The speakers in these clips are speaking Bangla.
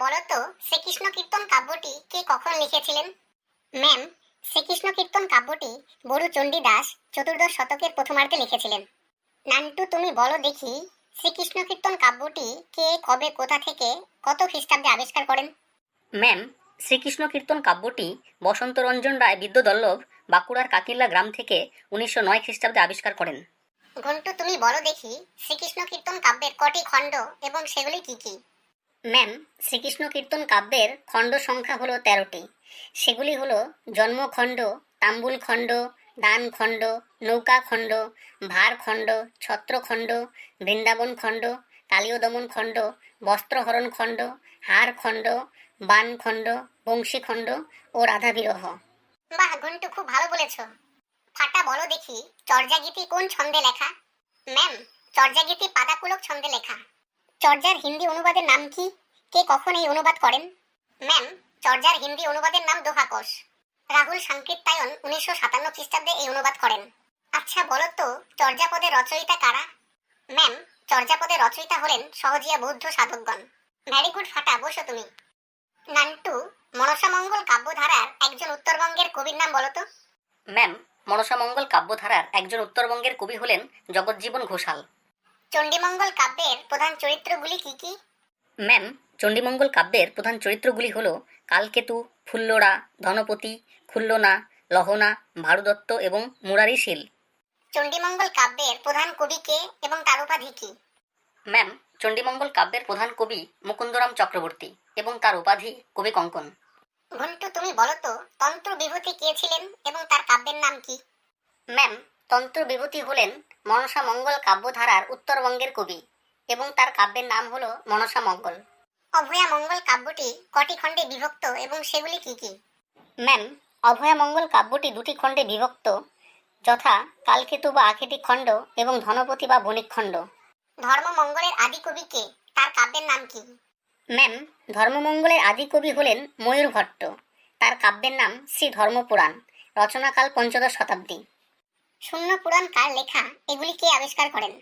বলো তো শ্রীকৃষ্ণ কীর্তন কাব্যটি কে কখন লিখেছিলেন? ম্যাম শ্রীকৃষ্ণ কীর্তন কাব্যটি বড়ু চণ্ডী দাস চতুর্দশ শতকের প্রথমার্ধে লিখেছিলেন। নান্টু তুমি বলো দেখি শ্রীকৃষ্ণ কীর্তন কাব্যটি কে কবে কোথা থেকে কত খ্রিস্টাব্দে আবিষ্কার করেন? ম্যাম শ্রীকৃষ্ণ কীর্তন কাব্যটি বসন্তরঞ্জন রায় বিদ্যদল্লভ বাঁকুড়ার কাকিল্লা গ্রাম থেকে উনিশশো নয় খ্রিস্টাব্দে আবিষ্কার করেন। ঘন্টু তুমি বলো দেখি শ্রীকৃষ্ণ কীর্তন কাব্যের কটি খণ্ড এবং সেগুলি কি কি? ম্যাম, শ্রীকৃষ্ণ কীর্তন কাব্যের খণ্ড সংখ্যা হলো তেরোটি। সেগুলি হলো জন্মখণ্ড তাম্বুল খণ্ড দান খণ্ড নৌকা খণ্ড ভার খণ্ড ছত্রখণ্ড বৃন্দাবন খণ্ড কালীয়দমন খণ্ড বস্ত্রহরণ খণ্ড হার খণ্ড বান খণ্ড বংশী খণ্ড ও রাধা বিরহ বাহ খুব ভালো বলেছ। ফাটা বলো দেখি, চর্যাগীতি কোন ছন্দে লেখা? ম্যাম, চর্যাগীতি পাদাকুলক ছন্দে লেখা। চর্যার হিন্দি অনুবাদের নাম কি? কে কখন এই অনুবাদ করেন? ম্যাম, চর্যার হিন্দি অনুবাদের নাম দোহাকোষ রাহুল সাংকৃত্যায়ন উনিশশো সাতান্ন খ্রিস্টাব্দে এই অনুবাদ করেন। আচ্ছা বলো তো চর্যাপদের রচয়িতা কারা? ম্যাম চর্যাপদের রচয়িতা হলেন সহজিয়া বৌদ্ধ সাধকগণ। ভ্যারি গুড, ফাটা, বসো তুমি। নান্টু মনসামঙ্গল কাব্যধারার একজন উত্তরবঙ্গের কবির নাম বলো তো ম্যাম মনসামঙ্গল কাব্যধারার একজন উত্তরবঙ্গের কবি হলেন জগজ্জীবন ঘোষাল। চণ্ডীমঙ্গল কাব্যের প্রধান চরিত্রগুলি কি কি? ম্যাম চণ্ডীমঙ্গল কাব্যের প্রধান চরিত্রগুলি হল কালকেতু ফুল্লরা ধনপতি খুল্লনা লহনা ভারুদত্ত এবং মুরারি শীল। চণ্ডীমঙ্গল কাব্যের প্রধান কবি কে এবং তার উপাধি কি? ম্যাম চণ্ডীমঙ্গল কাব্যের প্রধান কবি মুকুন্দরাম চক্রবর্তী এবং তার উপাধি কবি কঙ্কন। ঘন্টু তুমি বলো তো তন্ত্র বিভূতি কে ছিলেন এবং তার কাব্যের নাম কি? ম্যাম তন্ত্র বিভূতি হলেন মনসা মঙ্গল কাব্যধারার উত্তরবঙ্গের কবি এবং তার কাব্যের নাম হল মনসা মঙ্গল। অভয়া মঙ্গল কাব্যটি কটি খণ্ডে বিভক্ত এবং সেগুলি কি কি? ম্যাম, অভয়া মঙ্গল কাব্যটি দুটি খণ্ডে বিভক্ত, যথা কালকেতু বা আখেটি খণ্ড এবং ধনপতি বা বণিক খণ্ড। ধর্মমঙ্গলের আদি কবি কে? তার কাব্যের নাম কি? ম্যাম ধর্মমঙ্গলের আদি কবি হলেন ময়ূর ভট্ট তার কাব্যের নাম শ্রী ধর্মপুরাণ। রচনাকাল পঞ্চদশ শতাব্দী। শূন্য পুরাণ কার লেখা? এগুলি কে আবিষ্কার করেন?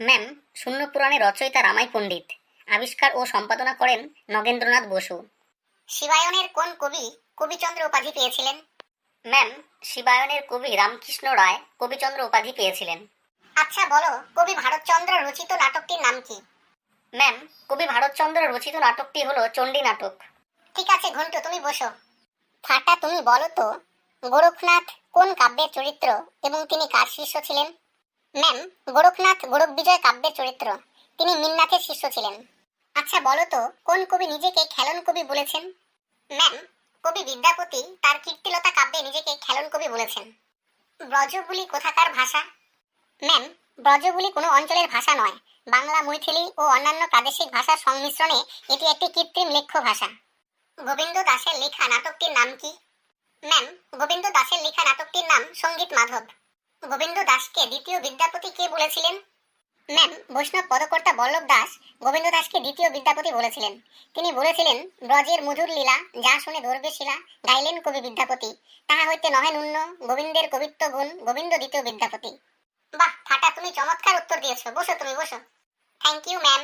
ম্যাম শূন্য পুরাণের রচয়িতা রামাই পণ্ডিত। আবিষ্কার ও সম্পাদনা করেন নগেন্দ্রনাথ বসু। শিবায়নের কোন কবি কবিচন্দ্র উপাধি পেয়েছিলেন? ম্যাম শিবায়নের কবি রামকৃষ্ণ রায় কবিচন্দ্র উপাধি পেয়েছিলেন। আচ্ছা বলো কবি ভারতচন্দ্র রচিত নাটকটির নাম কি? ম্যাম কবি ভারতচন্দ্র রচিত নাটকটি হলো চণ্ডী নাটক। ঠিক আছে ঘন্টু তুমি বসো। ফাটা তুমি বলো তো গোরখনাথ কোন কাব্যের চরিত্র এবং তিনি কার শিষ্য ছিলেন? ম্যাম, গোরখনাথ গোরখ বিজয় কাব্যের চরিত্র। তিনি মিন্নাথের শিষ্য ছিলেন। আচ্ছা বলো তো, কোন কবি নিজেকে খেলন কবি বলেছেন? ম্যাম, কবি বিদ্যাপতি তার কীর্তিলতা কাব্যে নিজেকে খেলন কবি বলেছেন। ব্রজবুলি কোথাকার ভাষা? ম্যাম, ব্রজবুলি কোনো অঞ্চলের ভাষা নয়। বাংলা, মৈথিলি ও অন্যান্য প্রাদেশিক ভাষার সংমিশ্রণে এটি একটি কৃত্রিম লেখ্য ভাষা। গোবিন্দ দাসের লেখা নাটকটির নাম কি? ম্যাম, গোবিন্দ দাসের লেখা নাটকটির নাম সংগীত মাধব। গোবিন্দ দাসকে দ্বিতীয় বিদ্যাপতি কে বলেছিলেন? ম্যাম, বৈষ্ণব পদকর্তা বল্লভ দাস গোবিন্দ দাসকে দ্বিতীয় বিদ্যাপতি বলেছিলেন। তিনি বলেছিলেন, ব্রজের মধুর লীলা, যা শুনে ধরবে শিলা, গাইলেন কবি বিদ্যাপতি। তাহা হইতে নহে নুন্য গোবিন্দের কবিত্ব গুণ, গোবিন্দ দ্বিতীয় বিদ্যাপতি। বাহ ফাটা তুমি চমৎকার উত্তর দিয়েছ। বসো তুমি, বসো। Thank you ma'am